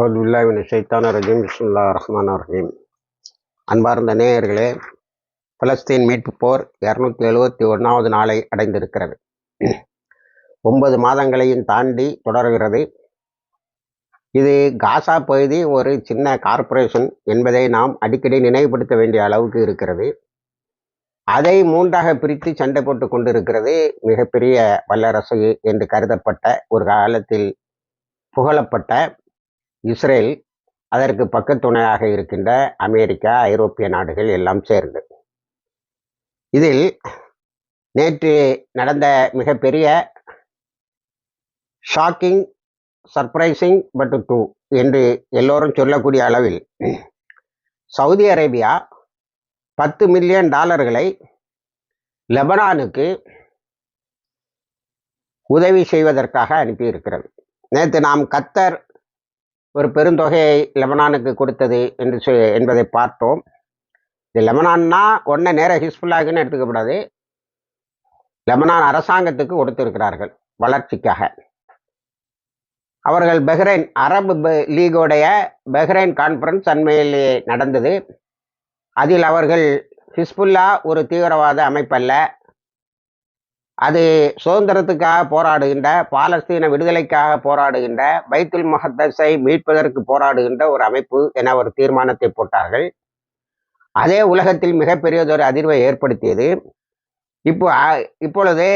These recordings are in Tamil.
அவுதுல்லாவின் ஷைத்தான ரஜீம். பிஸ்முல்லா ரஹ்மான் ரஹீம். அன்பார்ந்த நேயர்களே பலஸ்தீன் மீட்பு போர் இரநூத்தி எழுபத்தி ஒன்றாவது நாளை அடைந்திருக்கிறது. ஒன்பது மாதங்களையும் தாண்டி தொடர்கிறது. இது காசா பகுதி ஒரு சின்ன கார்ப்பரேஷன் என்பதை நாம் அடிக்கடி நினைவுபடுத்த வேண்டிய அளவுக்கு இருக்கிறது. அதை மூன்றாக பிரித்து சண்டை போட்டு கொண்டிருக்கிறது மிகப்பெரிய வல்லரசு என்று கருதப்பட்ட ஒரு காலத்தில் புகழப்பட்ட இஸ்ரேல் அதற்கு பக்கத்துணையாக இருக்கின்ற அமெரிக்கா ஐரோப்பிய நாடுகள் எல்லாம் சேர்ந்து. இதில் நேற்று நடந்த மிகப்பெரிய ஷாக்கிங் சர்ப்ரைசிங் பட் டூ என்று எல்லோரும் சொல்லக்கூடிய அளவில் சவுதி அரேபியா பத்து மில்லியன் டாலர்களை லெபனானுக்கு உதவி செய்வதற்காக அனுப்பியிருக்கிறது. நேற்று நாம் கத்தர் ஒரு பெருந்தொகையை லெபனானுக்கு கொடுத்தது என்று சொ என்பதை பார்த்தோம். இது லெபனான்னா ஒன்றை நேராக ஹிஸ்புல்லாகுன்னு எடுத்துக்கப்படாது. லெபனான் அரசாங்கத்துக்கு கொடுத்திருக்கிறார்கள் வளர்ச்சிக்காக. அவர்கள் பஹ்ரைன் அரபு லீகோடைய பஹ்ரைன் கான்ஃபரன்ஸ் அண்மையிலே நடந்தது. அதில் அவர்கள் ஹிஸ்புல்லா ஒரு தீவிரவாத அமைப்பல்ல அது சுதந்திரத்துக்காக போராடுகின்ற பாலஸ்தீன விடுதலைக்காக போராடுகின்ற பைத்துல் மஹத்தஸை மீட்பதற்கு போராடுகின்ற ஒரு அமைப்பு என ஒரு தீர்மானத்தை போட்டார்கள். அதே உலகத்தில் மிகப்பெரியதொரு அதிர்வை ஏற்படுத்தியது. இப்போ இப்பொழுது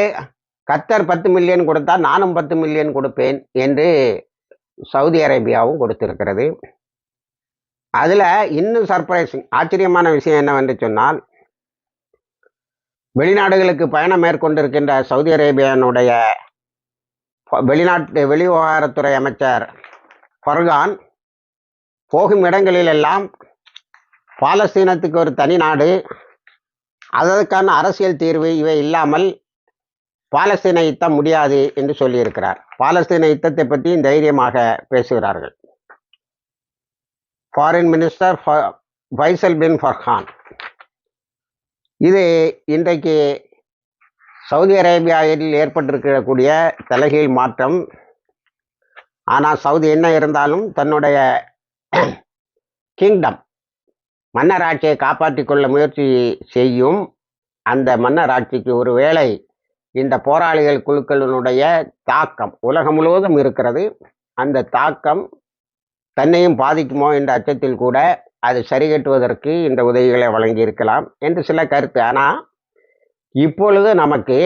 கத்தர் பத்து மில்லியன் கொடுத்தா நானும் பத்து மில்லியன் கொடுப்பேன் என்று சவுதி அரேபியாவும் கொடுத்திருக்கிறது. அதில் இன்னும் சர்ப்ரைசிங் ஆச்சரியமான விஷயம் என்னவென்று சொன்னால் வெளிநாடுகளுக்கு பயணம் மேற்கொண்டிருக்கின்ற சவுதி அரேபியானுடைய வெளிநாட்டு வெளிவிவகாரத்துறை அமைச்சர் ஃபர்கான் போகும் இடங்களிலெல்லாம் பாலஸ்தீனத்துக்கு ஒரு தனி நாடு. அதற்கான அரசியல் தீர்வு இவை இல்லாமல் பாலஸ்தீன யுத்தம் முடியாது என்று சொல்லியிருக்கிறார். பாலஸ்தீன யுத்தத்தை பற்றியும் தைரியமாக பேசுகிறார்கள். Foreign minister Faisal bin Farhan இது இன்றைக்கு சவுதி அரேபியாவில் ஏற்பட்டிருக்கக்கூடிய தலைகீழ் மாற்றம். ஆனால் சவுதி என்ன இருந்தாலும் தன்னுடைய கிங்டம் மன்னராட்சியை காப்பாற்றி கொள்ள முயற்சி செய்யும் அந்த மன்னராட்சிக்கு ஒரு வேளை இந்த போராளிகள் குழுக்களினுடைய தாக்கம் உலகம் முழுவதும் இருக்கிறது. அந்த தாக்கம் தன்னையும் பாதிக்குமோ என்ற அச்சத்தில் கூட அது சரி கட்டுவதற்கு இந்த உதவிகளை வழங்கியிருக்கலாம் என்று சில கருத்து. ஆனால் இப்பொழுது நமக்கு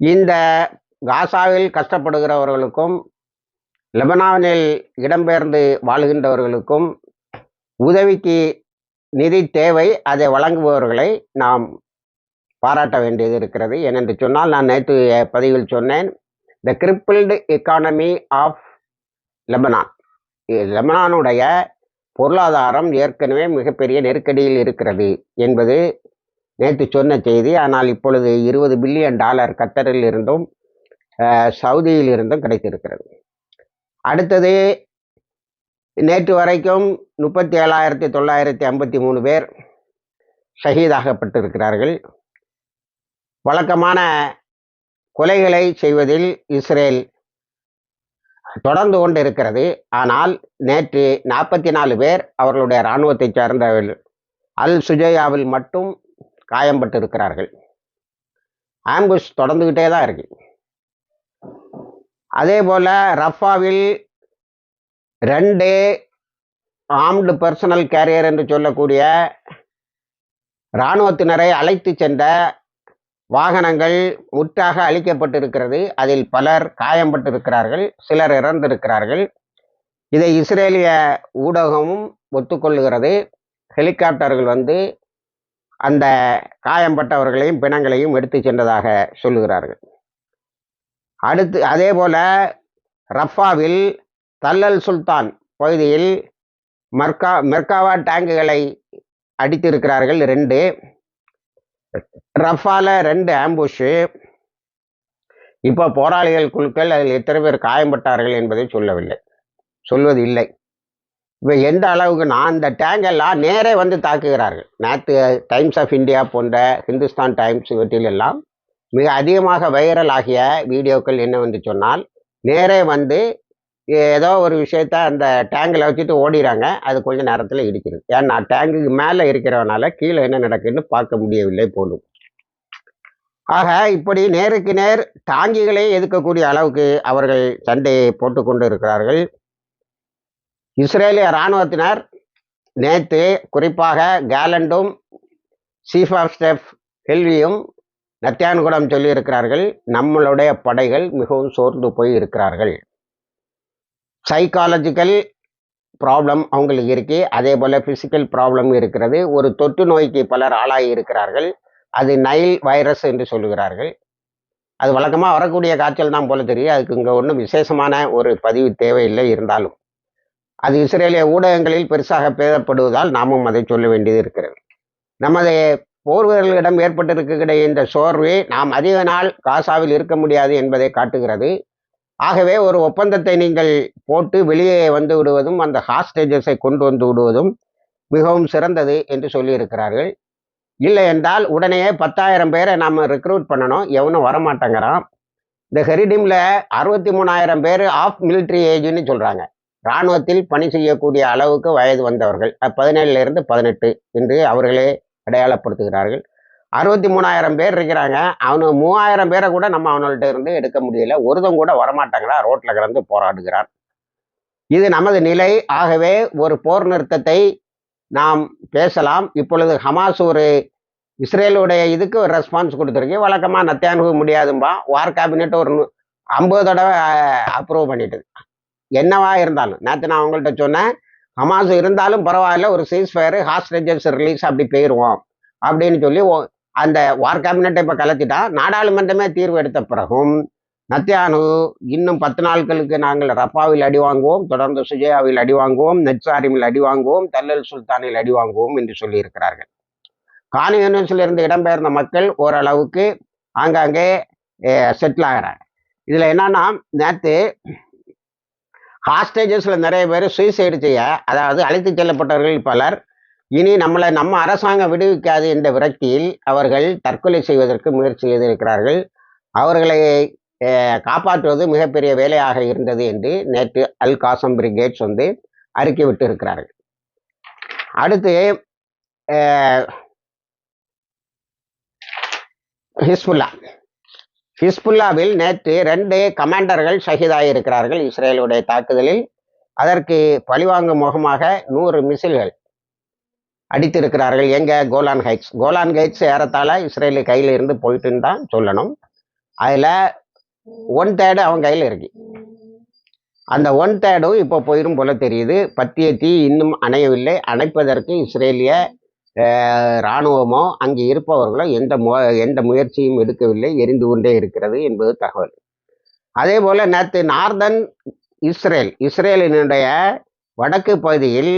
இந்த காசாவில் கஷ்டப்படுகிறவர்களுக்கும் லெபனானில் இடம்பெயர்ந்து வாழ்கின்றவர்களுக்கும் உதவிக்கு நிதி தேவை அதை வழங்குபவர்களை நாம் பாராட்ட வேண்டியது இருக்கிறது. ஏனென்று சொன்னால் நான் நேற்று பதிவில் சொன்னேன் the crippled economy of Lebanon லெபனானுடைய பொருளாதாரம் ஏற்கனவே மிகப்பெரிய நெருக்கடியில் இருக்கிறது என்பது நேற்று சொன்ன செய்தி. ஆனால் இப்பொழுது இருபது பில்லியன் டாலர் கத்தரில் இருந்தும் சவுதியில் இருந்தும் கிடைத்திருக்கிறது. அடுத்தது நேற்று வரைக்கும் முப்பத்தி ஏழாயிரத்தி தொள்ளாயிரத்தி ஐம்பத்தி மூணு பேர் ஷஹீதாகப்பட்டிருக்கிறார்கள். வழக்கமான கொலைகளை செய்வதில் இஸ்ரேல் தொடர்ந்து கொண்டு இருக்கிறது ஆனால் நேற்று நாற்பத்தி நாலு பேர் அவர்களுடைய இராணுவத்தை சார்ந்தவர்கள் அல் சுஜயாவில் மட்டும் காயம்பட்டு இருக்கிறார்கள் ஆம்புஷ் தொடர்ந்துக்கிட்டே தான் இருக்கு. அதே போல் ரஃபாவில் ரெண்டு ஆம்டு பர்சனல் கேரியர் என்று சொல்லக்கூடிய இராணுவத்தினரை அழைத்து சென்ற வாகனங்கள் முற்றாக அழிக்கப்பட்டிருக்கிறது. அதில் பலர் காயம்பட்டிருக்கிறார்கள் சிலர் இறந்திருக்கிறார்கள். இதை இஸ்ரேலிய ஊடகமும் ஒத்துக்கொள்ளுகிறது ஹெலிகாப்டர்கள் வந்து அந்த காயம்பட்டவர்களையும் பிணங்களையும் எடுத்து சென்றதாக சொல்லுகிறார்கள். அடுத்து அதே போல ரஃபாவில் தல்லல் சுல்தான் பகுதியில் மர்கா மெர்காவா டேங்குகளை அடித்திருக்கிறார்கள் ரெண்டு. ரஃபால ரெண்டு ஆம்புஷு இப்போ போராளிகள் குழுக்கள் அதில் எத்தனை பேர் காயம்பட்டார்கள் என்பதை சொல்லவில்லை. சொல்வது இல்லை இப்போ எந்த அளவுக்கு நான் அந்த டேங்கெல்லாம் நேரே வந்து தாக்குகிறார்கள். நேற்று டைம்ஸ் ஆஃப் இந்தியா போன்ற ஹிந்துஸ்தான் டைம்ஸ் இவற்றிலெல்லாம் மிக அதிகமாக வைரல் ஆகிய வீடியோக்கள் என்ன வந்து சொன்னால் நேரே வந்து ஏதோ ஒரு விஷயத்த அந்த டேங்கில் வச்சுட்டு ஓடிறாங்க. அது கொஞ்சம் நேரத்தில் இடிக்கிறது ஏன்னா டேங்குக்கு மேலே இருக்கிறவனால கீழே என்ன நடக்குதுன்னு பார்க்க முடியவில்லை போலும். ஆக இப்படி நேருக்கு நேர் டாங்கிகளை எதிர்க்கக்கூடிய அளவுக்கு அவர்கள் சண்டையை போட்டுக்கொண்டு இருக்கிறார்கள் இஸ்ரேலிய இராணுவத்தினர் நேற்று குறிப்பாக கேலண்டும் சீஃப் ஆஃப் ஸ்டெஃப் ஹெல்வியும் நத்தியான்குடம் சொல்லியிருக்கிறார்கள். நம்மளுடைய படைகள் மிகவும் சோர்ந்து போய் இருக்கிறார்கள். சைக்காலஜிக்கல் ப்ராப்ளம் அவங்களுக்கு இருக்கு. அதே போல் ஃபிசிக்கல் ப்ராப்ளம் இருக்கிறது. ஒரு தொற்று நோய்க்கு பலர் ஆளாகி இருக்கிறார்கள். அது நைல் வைரஸ் என்று சொல்லுகிறார்கள் அது வழக்கமாக வரக்கூடிய காய்ச்சல் தான் போல தெரியும் அதுக்கு இங்கே ஒன்றும் விசேஷமான ஒரு பதிவு தேவையில்லை இருந்தாலும். அது இஸ்ரேலிய ஊடகங்களில் பெருசாக பேசப்படுவதால் நாமும் அதை சொல்ல வேண்டியது இருக்கிறது. நமது போர் வீரர்களிடம் ஏற்பட்டிருக்கிற இந்த சோர்வே நாம் அதிக நாள் காசாவில் இருக்க முடியாது என்பதை காட்டுகிறது. ஆகவே ஒரு ஒப்பந்தத்தை நீங்கள் போட்டு வெளியே வந்து விடுவதும் அந்த ஹாஸ்டேஜஸை கொண்டு வந்து விடுவதும் மிகவும் சிறந்தது என்று சொல்லியிருக்கிறார்கள். இல்லை என்றால் உடனே பத்தாயிரம் பேரை நாம் ரெக்ரூட் பண்ணணும். எவனும் வரமாட்டேங்கிறான். இந்த ஹெரிடிமில் அறுபத்தி மூணாயிரம் பேர் ஆஃப் மிலிட்ரி ஏஜ்னு சொல்கிறாங்க இராணுவத்தில் பணி செய்யக்கூடிய அளவுக்கு வயது வந்தவர்கள். பதினேழுலேருந்து பதினெட்டு என்று அவர்களே அடையாளப்படுத்துகிறார்கள். அறுபத்தி மூணாயிரம் பேர் இருக்கிறாங்க. அவனு மூவாயிரம் பேரை கூட நம்ம அவங்கள்ட்ட இருந்து எடுக்க முடியல. ஒருதம் கூட வரமாட்டாங்களா? ரோட்டில் கிடந்து போராடுகிறான். இது நமது நிலை. ஆகவே ஒரு போர் நிறுத்தத்தை நாம் பேசலாம். இப்பொழுது ஹமாஸ் ஒரு இஸ்ரேலுடைய இதுக்கு ஒரு ரெஸ்பான்ஸ் கொடுத்துருக்கு. வழக்கமாக நத்தியானுக முடியாதும்பா. வார் கேபினெட் ஒரு ஐம்பது தடவை அப்ரூவ் பண்ணிட்டுது. என்னவா இருந்தாலும். நேற்று நான் அவங்கள்ட்ட சொன்னேன். ஹமாஸ் இருந்தாலும் பரவாயில்ல. ஒரு சீஸ் ஃபயர் ஹாஸ்டேஜஸ் ரிலீஸ் அப்படி போயிடுவோம் அப்படின்னு சொல்லி அந்த வார் கேபினட்டை இப்போ கலத்திட்டா நாடாளுமன்றமே தீர்வு எடுத்த பிறகும் நத்தியானு இன்னும் பத்து நாட்களுக்கு நாங்கள் ரப்பாவில் அடி வாங்குவோம் தொடர்ந்து சுஜயாவில் அடி வாங்குவோம் நெட்சாரிமில் அடி வாங்குவோம் தல்லல் சுல்தானில் அடி வாங்குவோம் என்று சொல்லியிருக்கிறார்கள். கானி இடம்பெயர்ந்த மக்கள் ஓரளவுக்கு ஆங்காங்கே செட்டில் ஆகிறாங்க இதில் என்னன்னா நேற்று ஹாஸ்டேஜஸில் நிறைய பேர் சுயசைடு செய்ய அதாவது அழைத்து செல்லப்பட்டவர்கள் பலர் இனி நம்மளை நம்ம அரசாங்கம் விடுவிக்காது என்ற விரக்தியில் அவர்கள் தற்கொலை செய்வதற்கு முயற்சி செய்திருக்கிறார்கள். அவர்களை காப்பாற்றுவது மிகப்பெரிய வேலையாக இருந்தது என்று நேற்று அல் காசம் பிரிகேட்ஸ் வந்து அறிக்கை விட்டு இருக்கிறார்கள் அடுத்து ஹிஸ்புல்லா. ஹிஸ்புல்லாவில் நேற்று ரெண்டு கமாண்டர்கள் ஷஹீதாயிருக்கிறார்கள் இஸ்ரேலுடைய தாக்குதலில். அதற்கு பழிவாங்கும் முகமாக நூறு மிசில்கள் அடித்திருக்கிறார்கள். எங்க? Golan Heights. கோலான் ஹைட்ஸ் ஏறத்தாழ இஸ்ரேலு கையில் இருந்து போயிட்டுன்னு தான் சொல்லணும். அதில் ஒன் தேர்டு அவன் கையில் இருக்கு. அந்த ஒன் தேர்டும் இப்போ போயிடும் போல தெரியுது. பத்திய தீ இன்னும் அணையவில்லை. அணைப்பதற்கு இஸ்ரேலிய இராணுவமோ அங்கே இருப்பவர்களோ எந்த மு எந்த முயற்சியும் எடுக்கவில்லை. எரிந்து கொண்டே இருக்கிறது என்பது தகவல். அதே போல் நேற்று நார்தன் இஸ்ரேல் இஸ்ரேலினுடைய வடக்கு பகுதியில்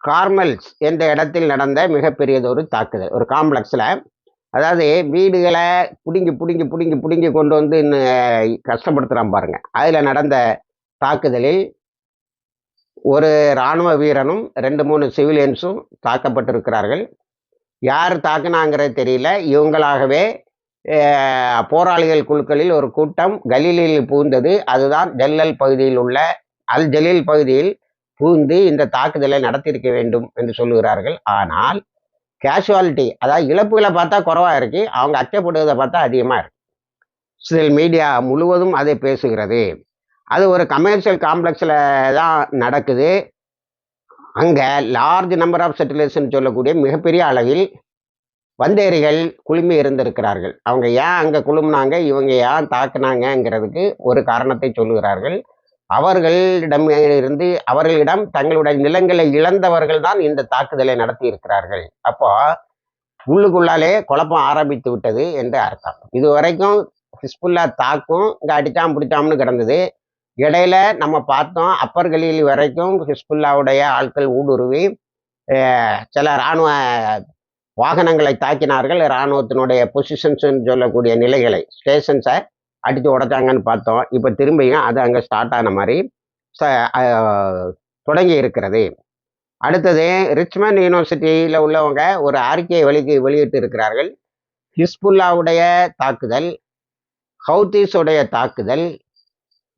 கார்மல்ஸ் என்ற இடத்தில் நடந்த மிகப்பெரியதொரு தாக்குதல். ஒரு காம்ப்ளெக்ஸில். அதாவது வீடுகளை பிடுங்கி பிடுங்கி பிடுங்கி பிடுங்கி கொண்டு வந்து கஷ்டப்படுத்துகிறான் பாருங்கள் அதில் நடந்த தாக்குதலில் ஒரு இராணுவ வீரனும் ரெண்டு மூணு சிவிலியன்ஸும் தாக்கப்பட்டிருக்கிறார்கள். யார் தாக்குனாங்கிறது தெரியல. இவங்களாகவே போராளிகள் குழுக்களில் ஒரு கூட்டம் கலீலில் பூந்தது. அதுதான் ஜல்லல் பகுதியில் உள்ள அல் ஜலீல் பகுதியில் பூந்து இந்த தாக்குதலை நடத்தியிருக்க வேண்டும் என்று சொல்லுகிறார்கள். ஆனால் கேஷுவாலிட்டி அதாவது இழப்புகளை பார்த்தா குறவாக இருக்கு அவங்க அச்சப்படுவதை பார்த்தா அதிகமாக இருக்கு. சில மீடியா முழுவதும் அதை பேசுகிறது. அது ஒரு கமர்ஷியல் காம்ப்ளெக்ஸில் தான் நடக்குது. அங்கே லார்ஜ் நம்பர் ஆஃப் செட்டிலேஷன் சொல்லக்கூடிய மிகப்பெரிய அளவில் வந்தேரிகள் குழுமி இருந்திருக்கிறார்கள். அவங்க ஏன் அங்கே குழுமினாங்க? இவங்க ஏன் தாக்குனாங்கங்கிறதுக்கு ஒரு காரணத்தை சொல்லுகிறார்கள். அவர்களிடம் இருந்து அவர்களிடம் தங்களுடைய நிலங்களை இழந்தவர்கள் தான் இந்த தாக்குதலை நடத்தி இருக்கிறார்கள் அப்போ உள்ளுக்குள்ளாலே குழப்பம் ஆரம்பித்து விட்டது என்று அர்த்தம். இது வரைக்கும் ஹிஸ்புல்லா தாக்கும் இங்கே அடித்தாம் பிடிச்சாம்னு கிடந்தது. இடையில நம்ம பார்த்தோம் அப்பர் கலீல் வரைக்கும் ஹிஸ்புல்லாவுடைய ஆட்கள் ஊடுருவி சில இராணுவ வாகனங்களை தாக்கினார்கள். இராணுவத்தினுடைய பொசிஷன்ஸ் சொல்லக்கூடிய நிலைகளை ஸ்டேஷன்ஸை அடித்து உடைச்சாங்கன்னு பார்த்தோம். இப்போ திரும்பியும் அது அங்கே ஸ்டார்ட் ஆன மாதிரி தொடங்கி இருக்கிறது. அடுத்தது ரிச்மண்ட் யூனிவர்சிட்டியில் உள்ளவங்க ஒரு அறிக்கையை வெளிக்கு வெளியிட்டு இருக்கிறார்கள். ஹிஸ்புல்லாவுடைய தாக்குதல் ஹவுதீஸுடைய தாக்குதல்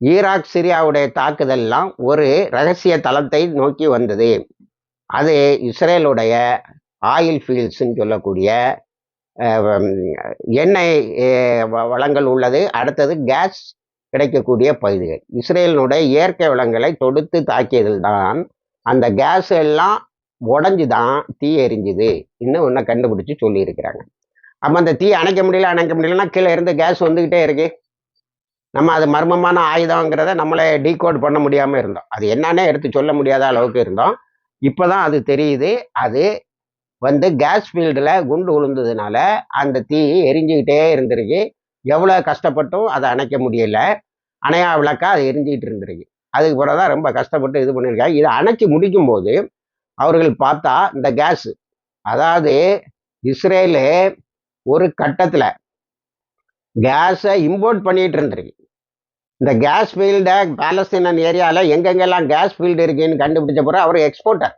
ஈராக் சிரியாவுடைய தாக்குதல்லாம் ஒரு ரகசிய தளத்தை நோக்கி வந்தது. அது இஸ்ரேலுடைய ஆயில் ஃபீல்ட்ஸ்ன்னு சொல்லக்கூடிய எண்ணெய் வளங்கள் உள்ளது. அடுத்தது கேஸ் கிடைக்கக்கூடிய பகுதிகள். இஸ்ரேலினுடைய இயற்கை வளங்களை தொடுத்து தாக்கியதில் தான் அந்த கேஸ் எல்லாம் உடஞ்சி தான் தீ எரிஞ்சுது இன்னும் ஒன்றை கண்டுபிடிச்சி சொல்லியிருக்கிறாங்க. அப்போ அந்த தீ அணைக்க முடியல அணைக்க முடியலன்னா கீழே இருந்து கேஸ் வந்துக்கிட்டே இருக்கு. நம்ம அது மர்மமான ஆயுதங்கிறத நம்மளே டீகோட் பண்ண முடியாமல் இருந்தோம். அது என்னன்னே எடுத்து சொல்ல முடியாத அளவுக்கு இருந்தோம். இப்போ தான் அது தெரியுது. அது வந்து கேஸ் ஃபீல்டில் குண்டு விழுந்ததுனால அந்த தீ எரிஞ்சுக்கிட்டே இருந்திருக்கு. எவ்வளோ கஷ்டப்பட்டும் அதை அணைக்க முடியல. அணையா விளக்கா அது எரிஞ்சுக்கிட்டு இருந்திருக்கு. அதுக்கு பிறகு தான் ரொம்ப கஷ்டப்பட்டு இது பண்ணியிருக்காங்க. இதை அணைச்சி முடிக்கும்போது அவர்கள் பார்த்தா இந்த கேஸ் அதாவது இஸ்ரேலு ஒரு கட்டத்தில் கேஸை இம்போர்ட் பண்ணிகிட்டு இருந்திருக்கு. இந்த கேஸ் ஃபீல்டை பாலஸ்தீனன் ஏரியாவில் எங்கெங்கெல்லாம் கேஸ் ஃபீல்டு இருக்குன்னு கண்டுபிடிச்ச பிறகு அவர் எக்ஸ்போர்ட்டர்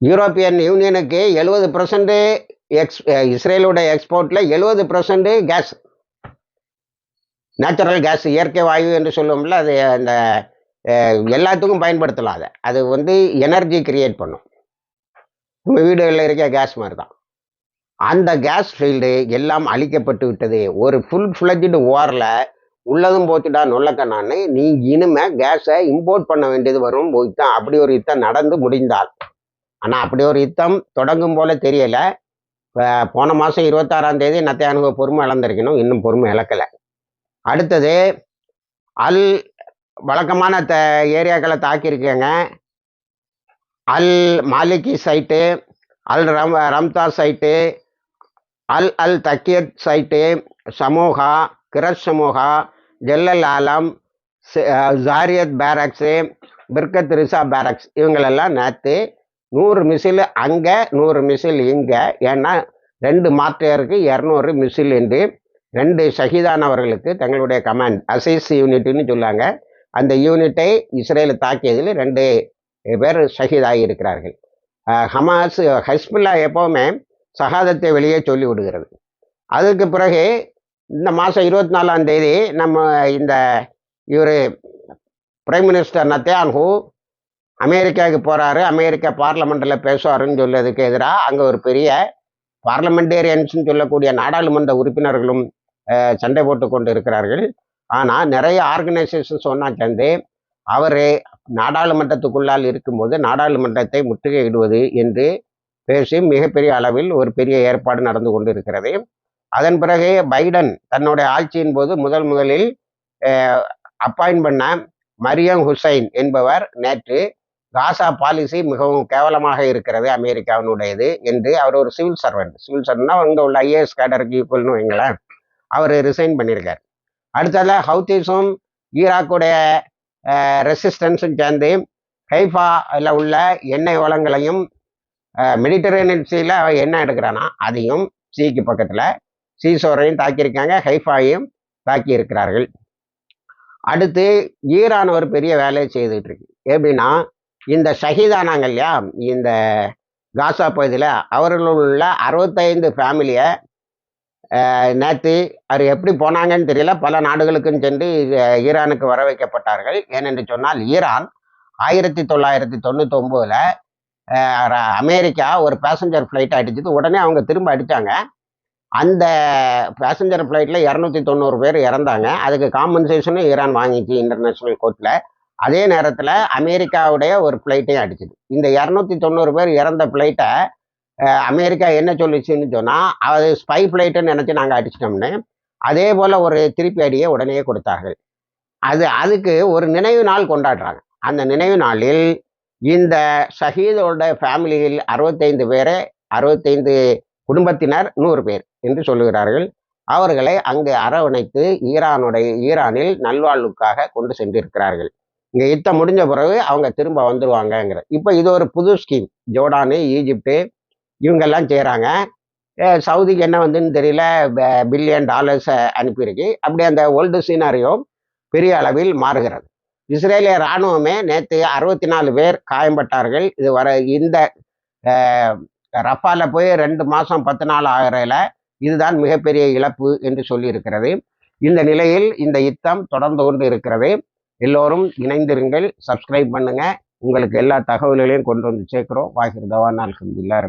யூரோப்பியன் யூனியனுக்கு எழுபது பர்சன்ட் எக்ஸ் இஸ்ரேலோட எக்ஸ்போர்ட்டில் எழுபது பர்சன்ட் கேஸ் நேச்சுரல் கேஸ் இயற்கை வாயு என்று சொல்லுவோம்ல அது அந்த எல்லாத்துக்கும் பயன்படுத்தலாம் அதை. அது வந்து எனர்ஜி கிரியேட் பண்ணும். நம்ம வீடுகளில் இருக்க கேஸ் மாதிரி தான் அந்த கேஸ் ஃபீல்டு எல்லாம் அழிக்கப்பட்டு விட்டது. ஒரு ஃபுல் ஃப்ளஜ்டு ஓரில் உள்ளதும் போச்சுடா நொல்லக்கண்ணான்னு நீ இனிமே கேஸை இம்போர்ட் பண்ண வேண்டியது வரும் போய்தான். அப்படி ஒரு யுத்தம் நடந்து முடிந்தால். ஆனால் அப்படி ஒரு யுத்தம் தொடங்கும் போல தெரியல. போன மாதம் இருபத்தாறாம் தேதி நத்தையானுக்கு பொறுமை இழந்திருக்கணும். இன்னும் பொறுமை இழக்கலை. அடுத்தது அல் வழக்கமான த ஏரியாக்களை தாக்கியிருக்கேங்க. அல் மாலிகி சைட்டு அல் ரம் ரம்தா சைட்டு அல் அல் தக்கியத் சைட்டு சமூகா கிரஸ் சமூகா Jallal Alam Zarit barracks Birkat Risha barracks இவங்களெல்லாம் நேற்று நூறு மிசில் அங்கே நூறு மிசில் இங்கே. ஏன்னா ரெண்டு மாற்றையருக்கு இரநூறு மிசில் என்று. ரெண்டு ஷஹீதானவர்களுக்கு தங்களுடைய கமாண்ட் அசைஸ் யூனிட்னு சொல்லாங்க. அந்த யூனிட்டை இஸ்ரேல் தாக்கியதில் ரெண்டு பேர் ஷஹீதாகி இருக்கிறார்கள். ஹமாஸ் ஹஸ்புல்லா எப்போவுமே சகாதத்தை வெளியே சொல்லி விடுகிறது. அதுக்கு பிறகு இந்த மாதம் இருபத்தி நாலாம் தேதி நம்ம இந்த இவர் பிரைம் மினிஸ்டர் நத்தியான்ஹூ அமெரிக்காவுக்கு போகிறாரு அமெரிக்கா பார்லமெண்ட்டில் பேசுவாருன்னு சொல்லதுக்கு எதிராக அங்கே ஒரு பெரிய பார்லமெண்டேரியன்ஸ்னு சொல்லக்கூடிய நாடாளுமன்ற உறுப்பினர்களும் சண்டை போட்டு கொண்டு இருக்கிறார்கள் ஆனால் நிறைய ஆர்கனைசேஷன்ஸ் ஒன்றா சேர்ந்து அவர் நாடாளுமன்றத்துக்குள்ளால் இருக்கும்போது நாடாளுமன்றத்தை முற்றுகையிடுவது என்று பேசி மிகப்பெரிய அளவில் ஒரு பெரிய ஏற்பாடு நடந்து கொண்டு இருக்கிறது அதன் பிறகு பைடன் தன்னுடைய ஆட்சியின் போது முதல் முதலில் அப்பாயின்ட் பண்ண மரியம் ஹுசைன் என்பவர் நேற்று காசா பாலிசி மிகவும் கேவலமாக இருக்கிறது அமெரிக்காவினுடையது என்று அவர் ஒரு சிவில் சர்வெண்ட் சிவில் சர்வெண்ட்னா அங்கே உள்ள ஐஏஎஸ் கேடருக்கு ஈக்குவல்னு வைங்களேன். அவர் ரிசைன் பண்ணியிருக்கார் அடுத்ததில் ஹவுத்திஸும் ஈராக்குடைய ரெசிஸ்டன்ஸும் சேர்ந்து ஹைஃபாவில் உள்ள எண்ணெய் வளங்களையும் மெடிட்டரேனியன் சீல எண்ணெய் எடுக்கிறானா அதையும் சீக்கு பக்கத்தில் சீசோரையும் தாக்கியிருக்காங்க ஹைஃபாயையும் தாக்கி இருக்கிறார்கள் அடுத்து ஈரான் ஒரு பெரிய வேலையை செய்துட்டுருக்கு எப்படின்னா இந்த ஷஹீதானாங்க இல்லையா இந்த காசா பகுதியில் அவர்கள் உள்ள அறுபத்தைந்து ஃபேமிலியை நேற்று அவர் எப்படி போனாங்கன்னு தெரியல. பல நாடுகளுக்கும் சென்று ஈரானுக்கு வர வைக்கப்பட்டார்கள். ஏனென்று சொன்னால் ஈரான் ஆயிரத்தி தொள்ளாயிரத்தி தொண்ணூத்தொம்போதில் அமெரிக்கா ஒரு பேசஞ்சர் ஃப்ளைட் அடிச்சது உடனே அவங்க திரும்ப அடித்தாங்க அந்த பேசஞ்சர் ஃப்ளைட்டில் இரநூத்தி தொண்ணூறு பேர் இறந்தாங்க. அதுக்கு காம்பன்சேஷனும் ஈரான் வாங்கிச்சு இன்டர்நேஷ்னல் கோர்ட்டில் அதே நேரத்தில் அமெரிக்காவுடைய ஒரு ஃப்ளைட்டையும் அடிச்சுது. இந்த இரநூத்தி தொண்ணூறு பேர் இறந்த ஃப்ளைட்டை அமெரிக்கா என்ன சொல்லிச்சுன்னு சொன்னால் அது ஸ்பை ஃப்ளைட்டுன்னு நினச்சி நாங்கள் அடிச்சிட்டோம்னு அதே போல் ஒரு திருப்பி அடியை உடனே கொடுத்தார்கள். அது அதுக்கு ஒரு நினைவு நாள் கொண்டாடுறாங்க. அந்த நினைவு நாளில் இந்த ஷஹீதோட ஃபேமிலியில் அறுபத்தைந்து பேரை அறுபத்தைந்து குடும்பத்தினர் நூறு பேர் என்று சொல்லுகிறார்கள். அவர்களை அங்கு அரவணைத்து ஈரானுடைய ஈரானில் நல்வாழ்வுக்காக கொண்டு சென்றிருக்கிறார்கள். இங்கே யுத்தம் முடிஞ்ச பிறகு அவங்க திரும்ப வந்துடுவாங்கங்கிற இப்போ இது ஒரு புது ஸ்கீம் ஜோர்டானு ஈஜிப்டு இவங்கெல்லாம் செய்கிறாங்க சவுதிக்கு என்ன வந்துன்னு தெரியல பில்லியன் டாலர்ஸ் அனுப்பியிருக்கு. அப்படி அந்த ஓல்டு சீனாரியோ பெரிய அளவில் மாறுகிறது. இஸ்ரேலிய இராணுவமே நேற்று அறுபத்தி நாலு பேர் காயம்பட்டார்கள். இது வர இந்த ரஃபால போய் ரெண்டு மாதம் பத்து நாள் ஆகிறதில் இதுதான் மிகப்பெரிய இழப்பு என்று சொல்லியிருக்கிறது. இந்த நிலையில் இந்த யுத்தம் தொடர்ந்து கொண்டு இருக்கிறது. எல்லோரும் இணைந்திருங்கள் சப்ஸ்கிரைப் பண்ணுங்க. உங்களுக்கு எல்லா தகவல்களையும் கொண்டு வந்து சேர்க்கிறோம். வாகிர் நாள் அல்ஹம்துலில்லாஹ்